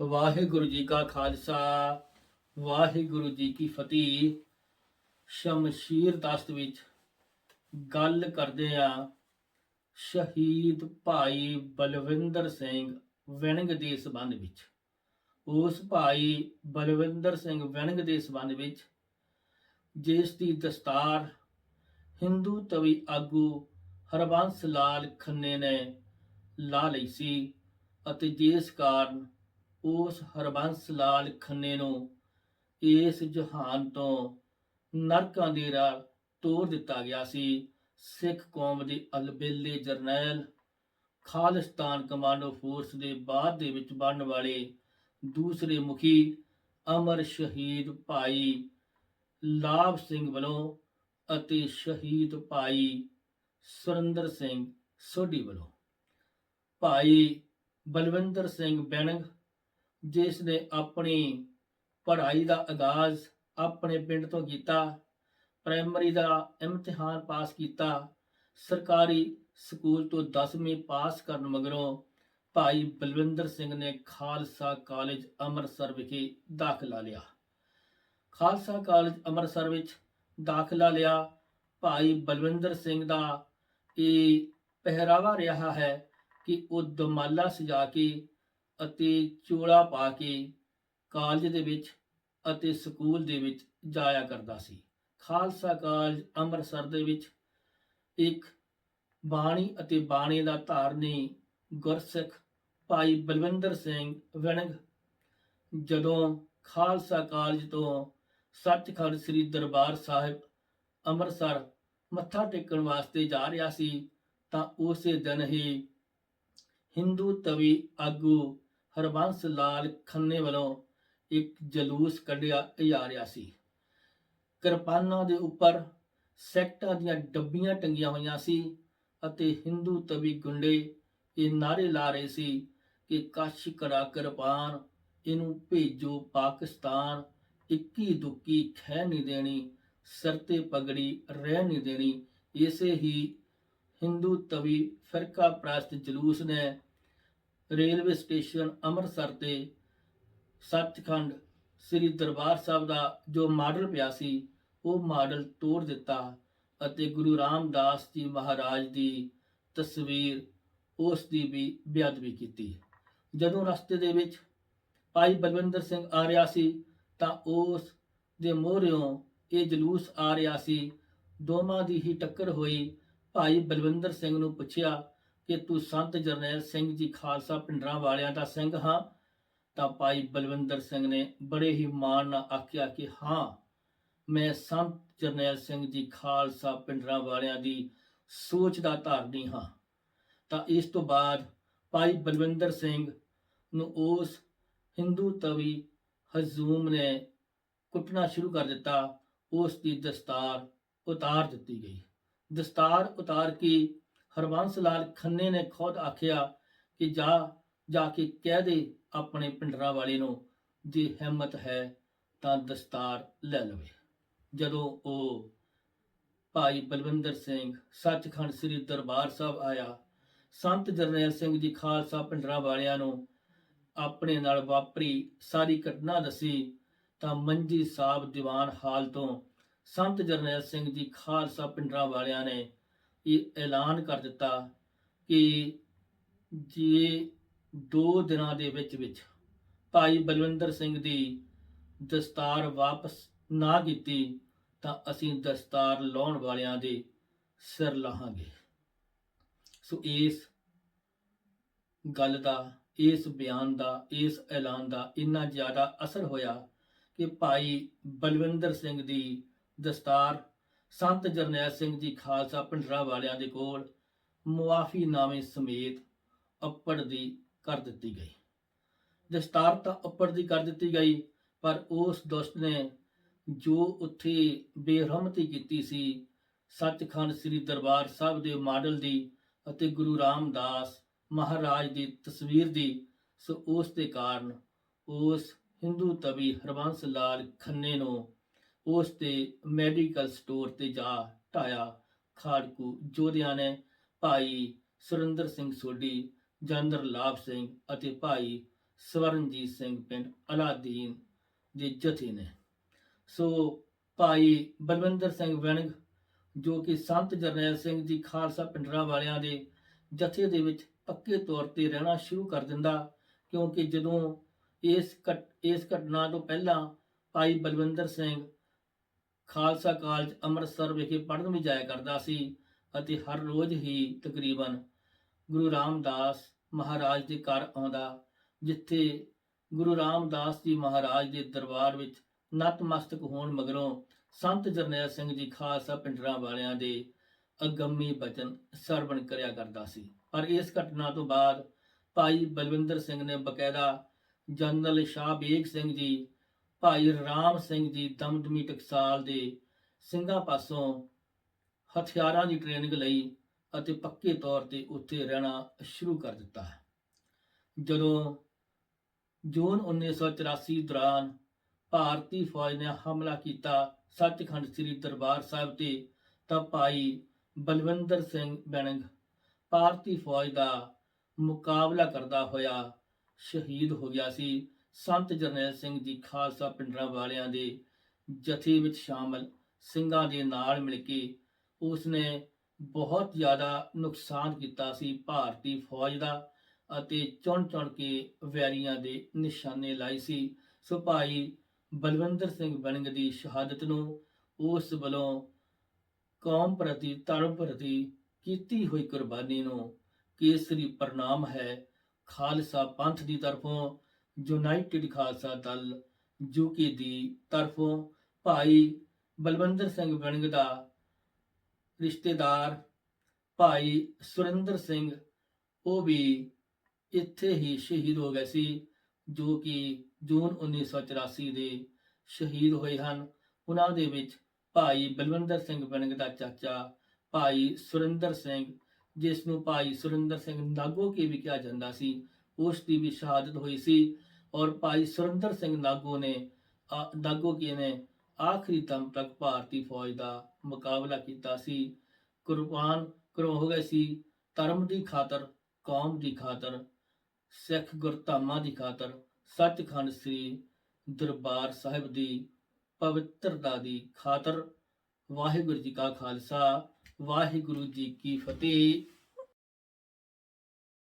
ਵਾਹਿਗੁਰੂ ਜੀ ਕਾ ਖਾਲਸਾ, ਵਾਹਿਗੁਰੂ ਜੀ ਕੀ ਫਤਿਹ। ਸ਼ਮਸ਼ੀਰ ਦਸਤ ਵਿੱਚ ਗੱਲ ਕਰਦੇ ਆ ਸ਼ਹੀਦ ਭਾਈ ਬਲਵਿੰਦਰ ਸਿੰਘ ਵਿਣਗ ਦੇ ਸਬੰਧ ਵਿੱਚ। ਉਸ ਭਾਈ ਬਲਵਿੰਦਰ ਸਿੰਘ ਵਿਣਗ ਦੇ ਸਬੰਧ ਵਿੱਚ ਜਿਸ ਦੀ ਦਸਤਾਰ ਹਿੰਦੂ ਤਵੀ ਆਗੂ ਹਰਬੰਸ ਲਾਲ ਖੰਨੇ ਨੇ ਲਾ ਲਈ ਸੀ ਅਤੇ ਜਿਸ ਕਾਰਨ ਉਸ ਹਰਬੰਸ ਲਾਲ ਖੰਨੇ ਨੂੰ ਇਸ ਜਹਾਨ ਤੋਂ ਨਰਕਾਂ ਦੇ ਰਾਹ ਤੋਰ ਦਿੱਤਾ ਗਿਆ ਸੀ। ਸਿੱਖ ਕੌਮ ਦੇ ਅਲਬੇਲੇ ਜਰਨੈਲ ਖਾਲਿਸਤਾਨ ਕਮਾਂਡੋ ਫੋਰਸ ਦੇ ਬਾਅਦ ਦੇ ਵਿੱਚ ਬਣਨ ਵਾਲੇ ਦੂਸਰੇ ਮੁਖੀ ਅਮਰ ਸ਼ਹੀਦ ਭਾਈ ਲਾਭ ਸਿੰਘ ਵੱਲੋਂ ਅਤੇ ਸ਼ਹੀਦ ਭਾਈ ਸੁਰਿੰਦਰ ਸਿੰਘ ਸੋਢੀ ਵੱਲੋਂ। ਭਾਈ ਬਲਵਿੰਦਰ ਸਿੰਘ ਬੈਣਗ ਜਿਸ ਨੇ ਆਪਣੀ ਪੜ੍ਹਾਈ ਦਾ ਆਗਾਜ਼ ਆਪਣੇ ਪਿੰਡ ਤੋਂ ਕੀਤਾ ਪ੍ਰਾਇਮਰੀ ਦਾ ਇਮਤਿਹਾਨ ਪਾਸ ਕੀਤਾ, ਸਰਕਾਰੀ ਸਕੂਲ ਤੋਂ 10ਵੀਂ ਪਾਸ ਕਰਨ ਮਗਰੋਂ ਭਾਈ ਬਲਵਿੰਦਰ ਸਿੰਘ ਨੇ ਖਾਲਸਾ ਕਾਲਜ ਅੰਮ੍ਰਿਤਸਰ ਵਿਖੇ ਦਾਖਲਾ ਲਿਆ। ਖਾਲਸਾ ਕਾਲਜ ਅੰਮ੍ਰਿਤਸਰ ਵਿੱਚ ਦਾਖਲਾ ਲਿਆ। ਭਾਈ ਬਲਵਿੰਦਰ ਸਿੰਘ ਦਾ ਇਹ ਪਹਿਰਾਵਾ ਰਿਹਾ ਹੈ ਕਿ ਉਹ ਦਮਾਲਾ ਸਜਾ ਕੇ ਅਤੇ ਚੋਲਾ ਪਾ ਕੇ ਕਾਲਜ ਦੇ ਵਿੱਚ ਅਤੇ ਸਕੂਲ ਦੇ ਵਿੱਚ ਜਾਇਆ ਕਰਦਾ ਸੀ। ਖਾਲਸਾ ਕਾਲਜ ਅੰਮ੍ਰਿਤਸਰ ਦੇ ਵਿੱਚ ਇੱਕ ਬਾਣੀ ਅਤੇ ਬਾਣੀ ਦਾ ਧਾਰਨੀ ਗੁਰਸਿੱਖ ਭਾਈ ਬਲਵਿੰਦਰ ਸਿੰਘ ਵਿਣਗ ਜਦੋਂ ਖਾਲਸਾ ਕਾਲਜ ਤੋਂ ਸੱਚਖੰਡ ਸ੍ਰੀ ਦਰਬਾਰ ਸਾਹਿਬ ਅੰਮ੍ਰਿਤਸਰ ਮੱਥਾ ਟੇਕਣ ਵਾਸਤੇ ਜਾ ਰਿਹਾ ਸੀ ਤਾਂ ਉਸੇ ਦਿਨ ਹੀ ਹਿੰਦੂ ਤਵੀ ਆਗੂ ਹਰਬੰਸ ਲਾਲ ਖੰਨੇ ਵੱਲੋਂ ਇੱਕ ਜਲੂਸ ਕੱਢਿਆ ਜਾ ਰਿਹਾ ਸੀ। ਕਿਰਪਾਨਾਂ ਦੇ ਉੱਪਰ ਸੈਕਟਾਂ ਦੀਆਂ ਡੱਬੀਆਂ ਟੰਗੀਆਂ ਹੋਈਆਂ ਸੀ ਅਤੇ ਹਿੰਦੂ ਤਵੀ ਗੁੰਡੇ ਇਹ ਨਾਰੇ ਲਾ ਰਹੇ ਸੀ ਕਿ ਕਸ਼ ਕਰਾ ਕਿਰਪਾਨ ਇਹਨੂੰ ਭੇਜੋ ਪਾਕਿਸਤਾਨ, ਇੱਕੀ ਦੁੱਕੀ ਖਹਿ ਨਹੀਂ ਦੇਣੀ, ਸਿਰ ਤੇ ਪਗੜੀ ਰਹਿ ਨਹੀਂ ਦੇਣੀ। ਇਸੇ ਹੀ ਹਿੰਦੂ ਤਵੀ ਫਿਰਕਾ ਪ੍ਰਸਤ ਜਲੂਸ ਨੇ ਰੇਲਵੇ ਸਟੇਸ਼ਨ ਅੰਮ੍ਰਿਤਸਰ ਤੇ ਸੱਚਖੰਡ ਸ੍ਰੀ ਦਰਬਾਰ ਸਾਹਿਬ ਦਾ ਜੋ ਮਾਡਲ ਪਿਆ ਸੀ, ਉਹ ਮਾਡਲ ਤੋੜ ਦਿੱਤਾ ਅਤੇ ਗੁਰੂ ਰਾਮਦਾਸ ਜੀ ਮਹਾਰਾਜ ਦੀ ਤਸਵੀਰ ਉਸ ਦੀ ਵੀ ਬੇਅਦਬੀ ਕੀਤੀ। ਜਦੋਂ ਰਸਤੇ ਦੇ ਵਿੱਚ ਭਾਈ ਬਲਵਿੰਦਰ ਸਿੰਘ ਆ ਰਿਹਾ ਸੀ, ਤਾਂ ਉਸ ਦੇ ਮੋਹਰਿਓਂ ਇਹ ਜਲੂਸ ਆ ਰਿਹਾ ਸੀ। ਦੋਵਾਂ ਦੀ ਹੀ ਟੱਕਰ ਹੋਈ। ਭਾਈ ਬਲਵਿੰਦਰ ਸਿੰਘ ਨੂੰ ਪੁੱਛਿਆ ਕਿ ਤੂੰ ਸੰਤ ਜਰਨੈਲ ਸਿੰਘ ਜੀ ਖਾਲਸਾ ਪਿੰਡਰਾਂ ਵਾਲਿਆਂ ਦਾ ਸਿੰਘ ਹਾਂ, ਤਾਂ ਭਾਈ ਬਲਵਿੰਦਰ ਸਿੰਘ ਨੇ ਬੜੇ ਹੀ ਮਾਣ ਨਾਲ ਆਖਿਆ ਕਿ ਹਾਂ, ਮੈਂ ਸੰਤ ਜਰਨੈਲ ਸਿੰਘ ਜੀ ਖਾਲਸਾ ਪਿੰਡਰਾਂ ਵਾਲਿਆਂ ਦੀ ਸੋਚ ਦਾ ਧਾਰਨੀ ਹਾਂ। ਤਾਂ ਇਸ ਤੋਂ ਬਾਅਦ ਭਾਈ ਬਲਵਿੰਦਰ ਸਿੰਘ ਨੂੰ ਉਸ ਹਿੰਦੂ ਤਵੀ ਹਜ਼ੂਮ ਨੇ ਕੁੱਟਣਾ ਸ਼ੁਰੂ ਕਰ ਦਿੱਤਾ, ਉਸ ਦੀ ਦਸਤਾਰ ਉਤਾਰ ਦਿੱਤੀ ਗਈ। ਦਸਤਾਰ ਉਤਾਰ ਕੇ ਹਰਬੰਸ ਲਾਲ ਖੰਨੇ ਨੇ ਖੁਦ ਆਖਿਆ ਕਿ ਜਾ ਜਾ ਕੇ ਕਹਿ ਦੇ ਆਪਣੇ ਪਿੰਡਰਾ ਵਾਲੇ ਨੂੰ ਜੇ ਹਿੰਮਤ ਹੈ ਤਾਂ ਦਸਤਾਰ ਲੈ ਲਵੇ। ਜਦੋਂ ਉਹ ਭਾਈ ਬਲਵਿੰਦਰ ਸਿੰਘ ਸੱਚਖੰਡ ਸ੍ਰੀ ਦਰਬਾਰ ਸਾਹਿਬ ਆਇਆ, ਸੰਤ ਜਰਨੈਲ ਸਿੰਘ ਜੀ ਖਾਲਸਾ ਪਿੰਡਰਾ ਵਾਲਿਆਂ ਨੂੰ ਆਪਣੇ ਨਾਲ ਵਾਪਰੀ ਸਾਰੀ ਘਟਨਾ ਦੱਸੀ, ਤਾਂ ਮੰਜੀ ਸਾਹਿਬ ਦੀਵਾਨ ਹਾਲ ਤੋਂ ਸੰਤ ਜਰਨੈਲ ਸਿੰਘ ਜੀ ਖਾਲਸਾ ਪਿੰਡਰਾ ਵਾਲਿਆਂ ਨੇ ਇਹ ਐਲਾਨ ਕਰ ਦਿੱਤਾ ਕਿ ਜੇ ਦੋ ਦਿਨਾਂ ਦੇ ਵਿੱਚ ਵਿੱਚ ਭਾਈ ਬਲਵਿੰਦਰ ਸਿੰਘ ਦੀ ਦਸਤਾਰ ਵਾਪਸ ਨਾ ਕੀਤੀ, ਤਾਂ ਅਸੀਂ ਦਸਤਾਰ ਲਾਉਣ ਵਾਲਿਆਂ ਦੇ ਸਿਰ ਲਾਹਾਂਗੇ। ਸੋ ਇਸ ਗੱਲ ਦਾ, ਇਸ ਬਿਆਨ ਦਾ, ਇਸ ਐਲਾਨ ਦਾ ਇੰਨਾ ਜ਼ਿਆਦਾ ਅਸਰ ਹੋਇਆ ਕਿ ਭਾਈ ਬਲਵਿੰਦਰ ਸਿੰਘ ਦੀ ਦਸਤਾਰ ਸੰਤ ਜਰਨੈਲ ਸਿੰਘ ਜੀ ਖਾਲਸਾ ਪਿੰਡਰਾ ਵਾਲਿਆਂ ਦੇ ਕੋਲ ਮੁਆਫੀਨਾਮੇ ਸਮੇਤ ਅੱਪੜ ਦੀ ਕਰ ਦਿੱਤੀ ਗਈ। ਦਸਤਾਰ ਤਾਂ ਅੱਪੜ ਦੀ ਕਰ ਦਿੱਤੀ ਗਈ, ਪਰ ਉਸ ਦੁਸ਼ਟ ਨੇ ਜੋ ਉੱਥੇ ਬੇਰਹਿਮਤੀ ਕੀਤੀ ਸੀ, ਸੱਚਖੰਡ ਸ੍ਰੀ ਦਰਬਾਰ ਸਾਹਿਬ ਦੇ ਮਾਡਲ ਦੀ ਅਤੇ ਗੁਰੂ ਰਾਮਦਾਸ ਮਹਾਰਾਜ ਦੀ ਤਸਵੀਰ ਦੀ, ਸੋ ਉਸ ਦੇ ਕਾਰਨ ਉਸ ਹਿੰਦੂ ਤਵੀ ਹਰਬੰਸ ਲਾਲ ਖੰਨੇ ਨੂੰ ਉਸ ਤੇ ਮੈਡੀਕਲ ਸਟੋਰ ਤੇ ਜਾ ਢਾਇਆ। ਖਾੜਕੂ ਜੋਧਿਆਂ ਨੇ ਭਾਈ ਸੁਰਿੰਦਰ ਸਿੰਘ ਸੋਢੀ ਜਨਰਲ ਲਾਭ ਸਿੰਘ ਅਤੇ ਭਾਈ ਸਵਰਨਜੀਤ ਸਿੰਘ ਪਿੰਡ ਅਲਾਦੀਨ ਦੇ ਜਥੇ ਨੇ। ਸੋ ਭਾਈ ਬਲਵਿੰਦਰ ਸਿੰਘ ਵਣਗ ਜੋ ਕਿ ਸੰਤ ਜਰਨੈਲ ਸਿੰਘ ਜੀ ਖਾਲਸਾ ਪਿੰਡਰਾਂ ਵਾਲਿਆਂ ਦੇ ਜਥੇ ਦੇ ਵਿੱਚ ਪੱਕੇ ਤੌਰ ਤੇ ਰਹਿਣਾ ਸ਼ੁਰੂ ਕਰ ਦਿੰਦਾ, ਕਿਉਂਕਿ ਜਦੋਂ ਇਸ ਘਟ, ਇਸ ਘਟਨਾ ਤੋਂ ਪਹਿਲਾਂ ਭਾਈ ਬਲਵਿੰਦਰ ਸਿੰਘ ਖਾਲਸਾ ਕਾਲਜ ਅੰਮ੍ਰਿਤਸਰ ਵਿਖੇ ਪੜ੍ਹਨ ਵੀ ਜਾਇਆ ਕਰਦਾ ਸੀ ਅਤੇ ਹਰ ਰੋਜ਼ ਹੀ ਤਕਰੀਬਨ ਗੁਰੂ ਰਾਮਦਾਸ ਮਹਾਰਾਜ ਦੇ ਘਰ ਆਉਂਦਾ, ਜਿੱਥੇ ਗੁਰੂ ਰਾਮਦਾਸ ਜੀ ਮਹਾਰਾਜ ਦੇ ਦਰਬਾਰ ਵਿੱਚ ਨਤਮਸਤਕ ਹੋਣ ਮਗਰੋਂ ਸੰਤ ਜਰਨੈਲ ਸਿੰਘ ਜੀ ਖਾਲਸਾ ਪਿੰਡਰਾਂ ਵਾਲਿਆਂ ਦੇ ਅਗੰਮੀ ਬਚਨ ਸਰਵਣ ਕਰਿਆ ਕਰਦਾ ਸੀ। ਪਰ ਇਸ ਘਟਨਾ ਤੋਂ ਬਾਅਦ ਭਾਈ ਬਲਵਿੰਦਰ ਸਿੰਘ ਨੇ ਬਕਾਇਦਾ ਜਨਰਲ ਸ਼ਾਹ ਬੇਗ ਸਿੰਘ ਜੀ ਭਾਈ ਰਾਮ ਸਿੰਘ ਜੀ ਦਮਦਮੀ ਟਕਸਾਲ ਦੇ ਸਿੰਘਾਂ ਪਾਸੋਂ ਹਥਿਆਰਾਂ ਦੀ ਟ੍ਰੇਨਿੰਗ ਲਈ ਅਤੇ ਪੱਕੇ ਤੌਰ ਤੇ ਉੱਥੇ ਰਹਿਣਾ ਸ਼ੁਰੂ ਕਰ ਦਿੱਤਾ ਹੈ। ਜਦੋਂ ਜੂਨ 1984 ਦੌਰਾਨ ਭਾਰਤੀ ਫੌਜ ਨੇ ਹਮਲਾ ਕੀਤਾ ਸੱਚਖੰਡ ਸ੍ਰੀ ਦਰਬਾਰ ਸਾਹਿਬ ਤੇ, ਤਾਂ ਭਾਈ ਬਲਵਿੰਦਰ ਸਿੰਘ ਬੈਣਗ ਭਾਰਤੀ ਫੌਜ ਦਾ ਮੁਕਾਬਲਾ ਕਰਦਾ ਹੋਇਆ ਸ਼ਹੀਦ ਹੋ ਗਿਆ ਸੀ। ਸੰਤ ਜਰਨੈਲ ਸਿੰਘ ਜੀ ਖਾਲਸਾ ਪਿੰਡਰਾਂ ਵਾਲਿਆਂ ਦੇ ਜਥੇ ਵਿੱਚ ਸ਼ਾਮਲ ਸਿੰਘਾਂ ਦੇ ਨਾਲ ਮਿਲ ਕੇ ਉਸ ਨੇ ਬਹੁਤ ਜ਼ਿਆਦਾ ਨੁਕਸਾਨ ਕੀਤਾ ਸੀ ਭਾਰਤੀ ਫੌਜ ਦਾ ਅਤੇ ਚੁਣ ਚੁਣ ਕੇ ਵੈਰੀਆਂ ਦੇ ਨਿਸ਼ਾਨੇ ਲਾਏ ਸੀ। ਸੋ ਭਾਈ ਬਲਵਿੰਦਰ ਸਿੰਘ ਬਣਗ ਦੀ ਸ਼ਹਾਦਤ ਨੂੰ ਉਸ ਵੱਲੋਂ ਕੌਮ ਪ੍ਰਤੀ, ਧਰਮ ਪ੍ਰਤੀ ਕੀਤੀ ਹੋਈ ਕੁਰਬਾਨੀ ਨੂੰ ਕੇਸਰੀ ਪ੍ਰਣਾਮ ਹੈ। ਖਾਲਸਾ ਪੰਥ ਦੀ ਤਰਫੋਂ ਯੂਨਾਈਟਿਡ ਖਾਲਸਾ ਦਲ ਯੂਕੇ ਦੀ ਤਰਫੋਂ ਭਾਈ ਬਲਵੰਦਰ ਸਿੰਘ ਬਣਗ ਦਾ ਰਿਸ਼ਤੇਦਾਰ ਭਾਈ ਸੁਰਿੰਦਰ ਸਿੰਘ, ਉਹ ਵੀ ਇੱਥੇ ਹੀ ਸ਼ਹੀਦ ਹੋ ਗਏ ਸੀ, ਜੋ ਕਿ ਜੂਨ 1984 ਦੇ ਸ਼ਹੀਦ ਹੋਏ ਹਨ। ਉਹਨਾਂ ਦੇ ਵਿੱਚ ਭਾਈ ਬਲਵੰਦਰ ਸਿੰਘ ਬਣਗ ਦਾ ਚਾਚਾ ਭਾਈ ਸੁਰਿੰਦਰ ਸਿੰਘ, ਜਿਸ ਨੂੰ ਭਾਈ ਸੁਰਿੰਦਰ ਸਿੰਘ ਨਾਗੋ ਕੇ ਵੀ ਕਿਹਾ ਜਾਂਦਾ ਸੀ, ਉਸ ਦੀ ਵੀ ਸ਼ਹਾਦਤ ਹੋਈ ਸੀ। ਔਰ ਭਾਈ ਸੁਰਿੰਦਰ ਸਿੰਘ ਨਾਗੋ ਨੇ ਨਾਗੋ ਕੇ ਨੇ, ਆਖਰੀ ਦਮ ਤੱਕ ਭਾਰਤੀ ਫੌਜ ਦਾ ਮੁਕਾਬਲਾ ਕੀਤਾ ਸੀ। ਕੁਰਬਾਨ ਕਰੋ ਹੋ ਗਏ ਸੀ। ਧਰਮ ਦੀ ਖਾਤਰ, ਕੌਮ ਦੀ ਖਾਤਰ, ਸਿੱਖ ਗੁਰਧਾਮਾਂ ਦੀ ਖਾਤਰ, ਸੱਚਖੰਡ ਸ੍ਰੀ ਦਰਬਾਰ ਸਾਹਿਬ ਦੀ ਪਵਿੱਤਰਤਾ ਦੀ ਖਾਤਰ। ਵਾਹਿਗੁਰੂ ਜੀ ਕਾ ਖਾਲਸਾ, ਵਾਹਿਗੁਰੂ ਜੀ ਕੀ ਫਤਿਹ।